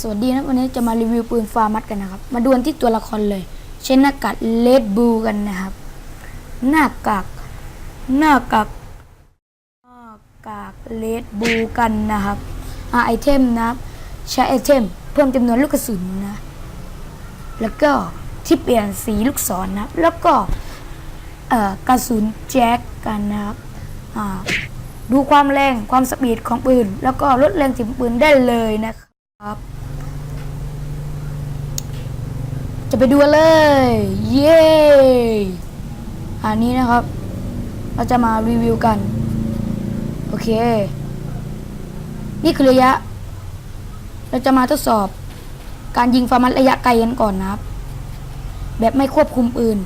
สวัสดีนะวันนี้จะมารีวิวปืนฟาร์มัดกันนะครับ มาดวลที่ตัวละครเลย เช่นหน้ากากเลดบูกันนะครับ หน้ากากหน้ากากหน้ากากเลดบูกันนะครับอ่าไอเทมนะครับใช้ไอเทม เพิ่มจำนวนลูกกระสุนนะ แล้วก็ที่เปลี่ยนสีลูกศรนับแล้วก็กระสุนแจ็คกันนะครับดูความแรงความสปีดของปืน แล้วก็ลดแรงถิ่มปืนได้เลยนะครับ จะไปดูเลย เย้อันนี้นะครับ เราจะมารีวิวกัน โอเค นี่คือระยะ เราจะมาทดสอบ การยิงฟาร์มัสระยะไกลกันก่อนนะครับ แบบไม่ควบคุมปืน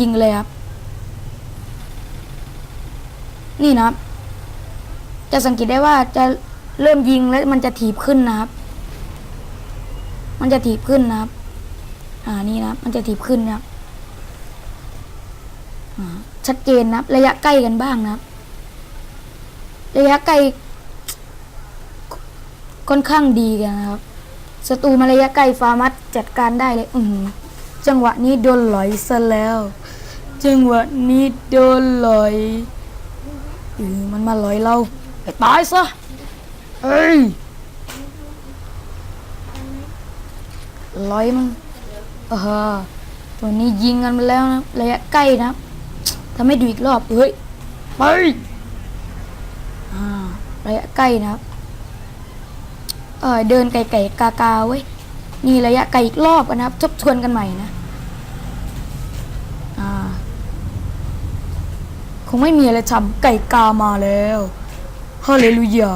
ยิงเลยครับ นี่นะครับ จะสังเกตได้ว่าจะเริ่มยิงแล้วมันจะถีบขึ้นนะครับ มันจะถีบขึ้นนะครับ อ่านี่นะมันจะถีบขึ้นนะครับชัดเจนนะครับ ระยะใกล้กันบ้างนะครับ ระยะไกล้ค่อนข้างดีกันนะครับศัตรูมาระยะไกลฟาร์มัสจัดการได้เลย อืจังหวะนี้โดนหลอยซะแล้ว จังหวะนี้โดนหลอยอือมันมาหลอยเราไปตายซะเอ้ยหลอยมัน เออตัวนี้ยิงกันไปแล้วนะระยะใกล้นะครับทำให้ดูอีกรอบเฮ้ยไปอ่าระยะใกล้นะครับ เออเดินไก่ๆกากาเว้ยนี่ระยะไกลอีกรอบกันนะครับทบทวนกันใหม่นะอ่าคงไม่มีอะไรทำไก่กามาแล้วฮาเลลูยา